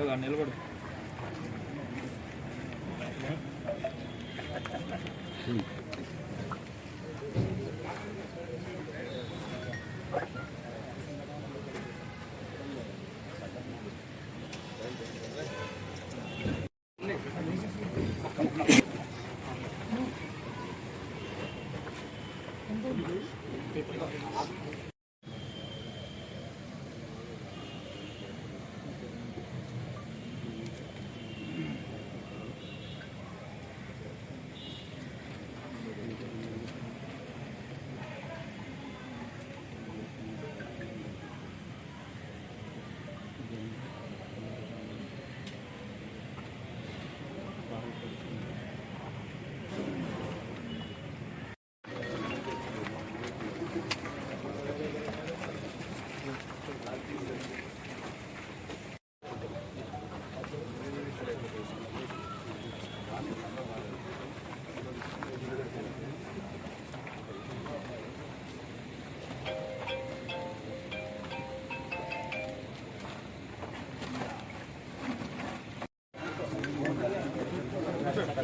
నిలబడు.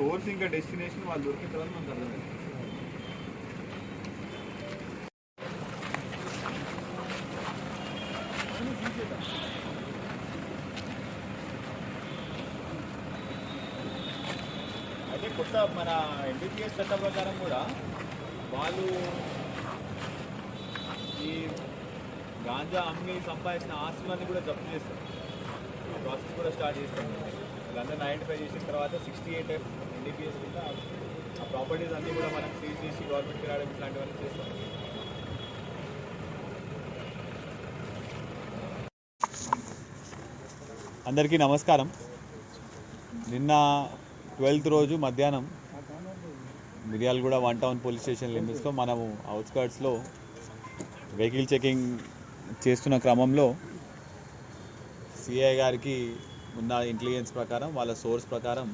సోర్స్ ఇంకా డెస్టినేషన్ వాళ్ళు దొరికిన తర్వాత మనకు అర్థమైంది అయితే కొత్త మన ఎంబీబీఎస్ చట్టం ప్రకారం కూడా వాళ్ళు ఈ గాంజా అమ్మి సంపాదించిన ఆస్తులన్నీ కూడా జప్తు చేస్తారు. ప్రాసెస్ కూడా స్టార్ట్ చేస్తారు. వీళ్ళందరూ ఐడెంటిఫై చేసిన తర్వాత సిక్స్టీ ఎయిట్ ఎఫ్ ఎన్డీపీఎస్ కింద ఆ ప్రాపర్టీస్ అన్నీ కూడా మనం సీజ్ చేసి గవర్నమెంట్కి రావడం ఇట్లాంటివన్నీ చేస్తాం అందరికీ నమస్కారం. నిన్న ట్వెల్త్ రోజు మధ్యాహ్నం Miryalaguda one town police station లిమిట్స్లో మనము అవుట్స్కర్ట్స్లో వెహికల్ చెకింగ్ చేస్తున్న క్రమంలో సిఐ గారికి ఉన్న ఇంటెలిజెన్స్ ప్రకారం వాళ్ళ సోర్స్ ప్రకారం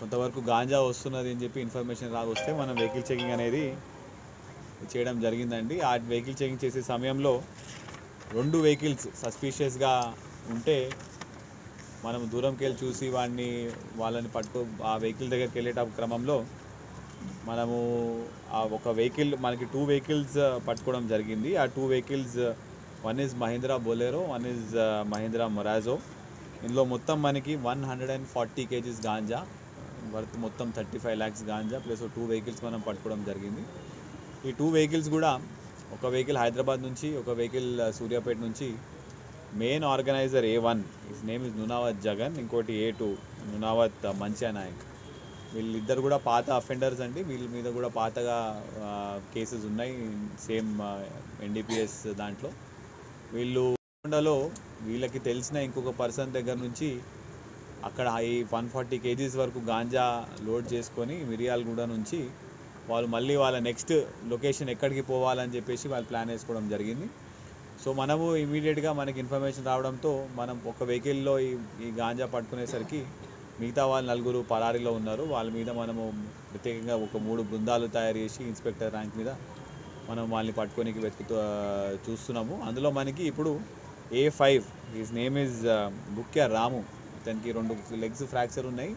కొంతవరకు గాంజా వస్తున్నది అని చెప్పి ఇన్ఫర్మేషన్ రాగొస్తే మనం వెహికల్ చెకింగ్ అనేది చేయడం జరిగిందండి. ఆ వెహికల్ చెకింగ్ చేసే సమయంలో రెండు వెహికల్స్ సస్పీషియస్గా ఉంటే మనం దూరంకి వెళ్ళి చూసి వాడిని వాళ్ళని పట్టుకో ఆ వెహికల్ దగ్గరికి వెళ్ళేట క్రమంలో మనము ఆ ఒక వెహికల్ మనకి టూ వెహికల్స్ పట్టుకోవడం జరిగింది. ఆ two vehicles one is Mahindra Bolero one is Mahindra Marazzo. ఇందులో మొత్తం మనకి one hundred and forty kgs ganja. Worth మొత్తం thirty five lakhs ganja plus two vehicles మనం పట్టుకోవడం జరిగింది. ఈ టూ వెహికల్స్ కూడా ఒక వెహికల్ హైదరాబాద్ నుంచి ఒక వెహికల్ సూర్యాపేట నుంచి main organiser A one is name is Nunavath Jagan ఇంకోటి ఏ టూ నునావత్ మంచియా నాయక్. వీళ్ళిద్దరు కూడా పాత అఫెండర్స్ అండి. వీళ్ళ మీద కూడా పాతగా కేసెస్ ఉన్నాయి సేమ్ ఎన్డీపీఎస్ దాంట్లో. వీళ్ళు కొండలో వీళ్ళకి తెలిసిన ఇంకొక పర్సన్ దగ్గర నుంచి అక్కడ ఈ వన్ ఫార్టీ కేజీస్ వరకు గాంజా లోడ్ చేసుకొని మిరియాలగూడ నుంచి వాళ్ళు మళ్ళీ వాళ్ళ నెక్స్ట్ లొకేషన్ ఎక్కడికి పోవాలని చెప్పేసి వాళ్ళు ప్లాన్ వేసుకోవడం జరిగింది. సో మనము ఇమీడియట్గా మనకి ఇన్ఫర్మేషన్ రావడంతో మనం ఒక వెహికల్లో ఈ ఈ గాంజా పట్టుకునేసరికి మిగతా వాళ్ళు నలుగురు పరారీలో ఉన్నారు. వాళ్ళ మీద మనము ప్రత్యేకంగా ఒక మూడు బృందాలు తయారు చేసి ఇన్స్పెక్టర్ ర్యాంక్ మీద మనం వాళ్ళని పట్టుకోనికి వెతుకుతూ చూస్తున్నాము. అందులో మనకి ఇప్పుడు A five his name is Bukya Ramu. ఇతనికి రెండు లెగ్స్ ఫ్రాక్చర్ ఉన్నాయి.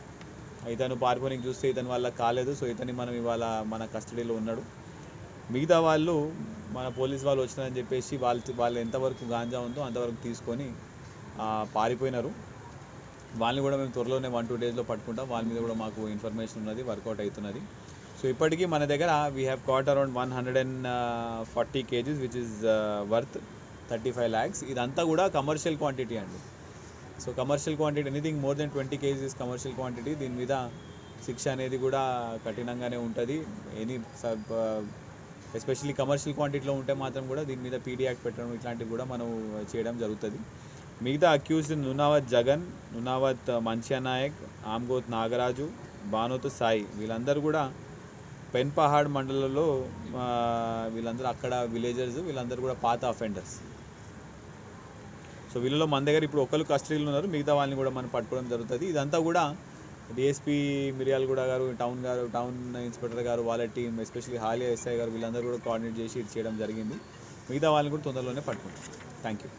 ఇతను పారిపోనికి చూస్తే ఇతని వల్ల కాలేదు. సో ఇతని మనం ఇవాళ మన కస్టడీలో ఉన్నాడు. మిగతా వాళ్ళు మన పోలీస్ వాళ్ళు వచ్చినారని చెప్పేసి వాళ్ళు వాళ్ళు ఎంతవరకు గాంజా ఉందో అంతవరకు తీసుకొని పారిపోయినారు. వాళ్ళని కూడా మేము త్వరలోనే వన్ టూ డేస్లో పట్టుకుంటాం. వాళ్ళ మీద కూడా మాకు ఇన్ఫర్మేషన్ ఉన్నది వర్కౌట్ అవుతున్నది. సో ఇప్పటికీ మన దగ్గర we have caught around one hundred and forty kgs which is worth thirty five lakhs ఇదంతా కూడా కమర్షియల్ క్వాంటిటీ అండి. So commercial quantity anything more than twenty kgs commercial quantity దీని మీద శిక్ష అనేది కూడా కఠినంగానే ఉంటుంది. ఎనీ ఎస్పెషల్లీ కమర్షియల్ క్వాంటిటీలో ఉంటే మాత్రం కూడా దీని మీద పీడీ యాక్ట్ పెట్టడం ఇట్లాంటివి కూడా మనం చేయడం జరుగుతుంది. మిగతా అక్యూజ్డ్ నునావత్ జగన్ నునావత్ uh, మంచియా నాయక్ ఆమ్గోత్ నాగరాజు బానోత్ సాయి వీళ్ళందరూ కూడా పెన్ పహాడ్ మండలంలో uh, వీళ్ళందరూ అక్కడ విలేజర్స్ వీళ్ళందరూ కూడా పాత అఫెండర్స్ సో వీళ్ళలో మన దగ్గర ఇప్పుడు ఒకరు కస్టడీలో ఉన్నారు మిగతా వాళ్ళని కూడా మనం పట్టుకోవడం జరుగుతుంది. ఇదంతా కూడా డిఎస్పీ మిర్యాలగూడ గారు టౌన్ గారు టౌన్ ఇన్స్పెక్టర్ గారు వాళ్ళ టీం ఎస్పెషల్లీ హాలియా ఎస్ఐ గారు వీళ్ళందరూ కూడా కోఆర్డినేట్ చేసి ఇది చేయడం జరిగింది. మిగతా వాళ్ళని కూడా తొందరలోనే పట్టుకుంటాం. Thank you